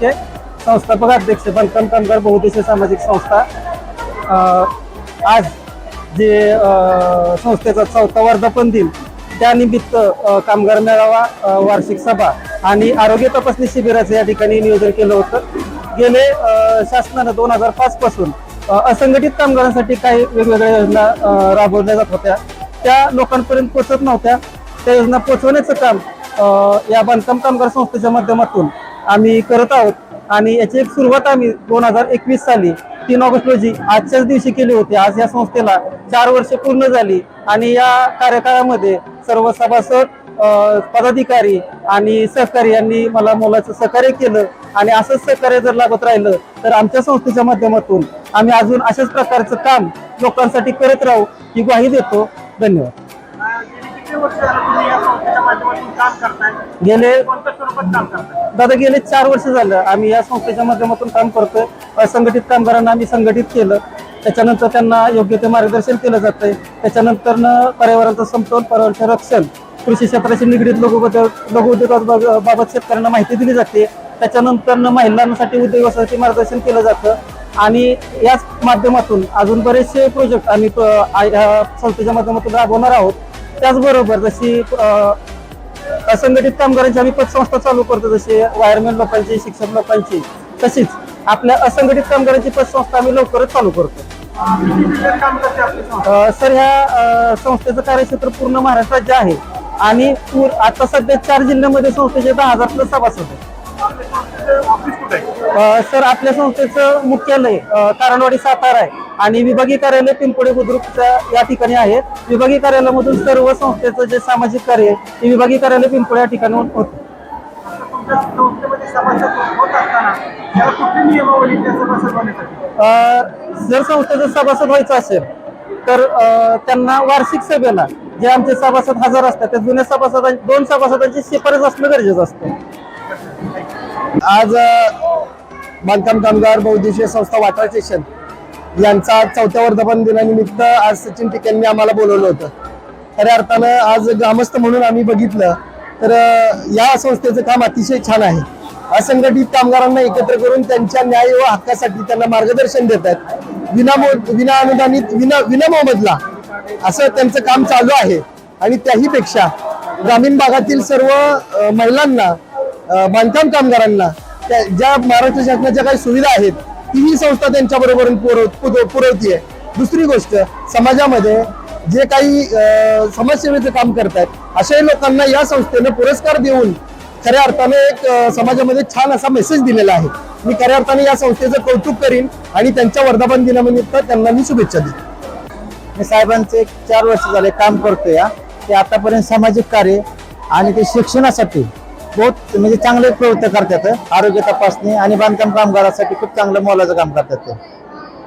चे संस्थापक अध्यक्ष बांधकाम कामगार बहुउद्देशीय सामाजिक संस्था. आज जे संस्थेचा चौथा वर्धापन दिन त्यानिमित्त कामगार मेळावा वार्षिक सभा आणि आरोग्य तपासणी शिबिराचं या ठिकाणी नियोजन केलं होतं. गेले शासनानं दोन हजार पाच पासून असंघटित कामगारांसाठी काही वेगवेगळ्या योजना राबवल्या जात होत्या. त्या लोकांपर्यंत पोचत नव्हत्या. त्या योजना पोचवण्याचं काम या बांधकाम कामगार संस्थेच्या माध्यमातून आम्ही करत आहोत. आणि याची एक सुरुवात आम्ही दोन हजार एकवीस साली तीन ऑगस्ट रोजी आजच्याच दिवशी केली होती. आज या संस्थेला चार वर्ष पूर्ण झाली आणि या कार्यकाळामध्ये सर्व सभासद पदाधिकारी आणि सहकारी यांनी मला मोलाचं सहकार्य केलं. आणि असंच सहकार्य जर लागत राहिलं तर आमच्या संस्थेच्या माध्यमातून आम्ही अजून अशाच प्रकारचं काम लोकांसाठी करत राहू ही ग्वाही देतो. धन्यवाद. गेली दादा गेले चार वर्ष झालं. आम्ही या संस्थेच्या माध्यमातून काम करतोय. असंघटित कामगारांना आम्ही संघटित केलं. त्याच्यानंतर त्यांना योग्य ते मार्गदर्शन केलं जातंय. त्याच्यानंतर पर्यावरणाचं समतोल पर्यावरणाचं रक्षण कृषी क्षेत्राशी निगडीत लघु लघु उद्योगाबाबत शेतकऱ्यांना माहिती दिली जाते. त्याच्यानंतर महिलांसाठी उद्योगासाठी मार्गदर्शन केलं जातं. आणि याच माध्यमातून अजून बरेचसे प्रोजेक्ट आम्ही संस्थेच्या माध्यमातून राबवणार आहोत. त्याचबरोबर जशी असंघटित कामगारांची आम्ही पतसंस्था चालू करतो जसे वायरमॅन लोकांची शिक्षक लोकांची. तशीच आपल्या असंघटित कामगारांची पतसंस्था आम्ही लवकरच चालू करतो. सर ह्या संस्थेचं कार्यक्षेत्र पूर्ण महाराष्ट्रात जे आहे. आणि पूर आता सध्या चार जिल्ह्यामध्ये संस्थेचे दहा हजार प्लस सभासद आहेत. सर आपल्या संस्थेचं मुख्यालय कारणवाडी सातारा आहे. आणि विभागीय कार्यालय पिंपोडे बुद्रुकच्या या ठिकाणी आहे. विभागीय कार्यालयामधून सर्व संस्थेचं जे सामाजिक कार्य आहे ते विभागीय कार्यालय पिंपोडे या ठिकाणी होतं जर संस्थेचं सभासद व्हायचं असेल तर त्यांना वार्षिक सभेला जे आमचे सभासद हजार असतात त्या जुन्या सभासदां दोन सभासदांची शिफारस असणं गरजेचं असतं. आज बांधकाम कामगार बहुद्देशीय संस्था वाटर स्टेशन यांचा चौथ्या वर्धापन दिनानिमित्त आज सचिन टिकेंनी आम्हाला बोलवलं होतं. खऱ्या अर्थानं आज ग्रामस्थ म्हणून आम्ही बघितलं तर या संस्थेचं काम अतिशय छान आहे. असंघटित कामगारांना एकत्र करून त्यांच्या न्याय व हक्कासाठी त्यांना मार्गदर्शन देत आहेत विनामो विना अनुदानित विना विनामोबदला असं त्यांचं काम चालू आहे. आणि त्याहीपेक्षा ग्रामीण भागातील सर्व महिलांना बांधकाम कामगारांना त्या ज्या महाराष्ट्र शासनाच्या काही सुविधा आहेत तीही संस्था त्यांच्या बरोबर पुरवतीये. दुसरी गोष्ट समाजामध्ये जे काही समाजसेवेचं काम करतात अशाही लोकांना या संस्थेनं पुरस्कार देऊन खऱ्या अर्थाने एक समाजामध्ये छान असा मेसेज दिलेला आहे. मी खऱ्या अर्थाने या संस्थेचं कौतुक करीन आणि त्यांच्या वर्धापन दिनानिमित्त त्यांना मी शुभेच्छा देईन. मी साहेबांचे एक चार वर्ष झाले काम करतोय हा. ते आतापर्यंत सामाजिक कार्य आणि ते शिक्षणासाठी बहुत म्हणजे चांगले प्रवृत्त करतात. आरोग्य तपासणी आणि बांधकाम कामगारासाठी खूप चांगलं मोलाचं काम करतात ते.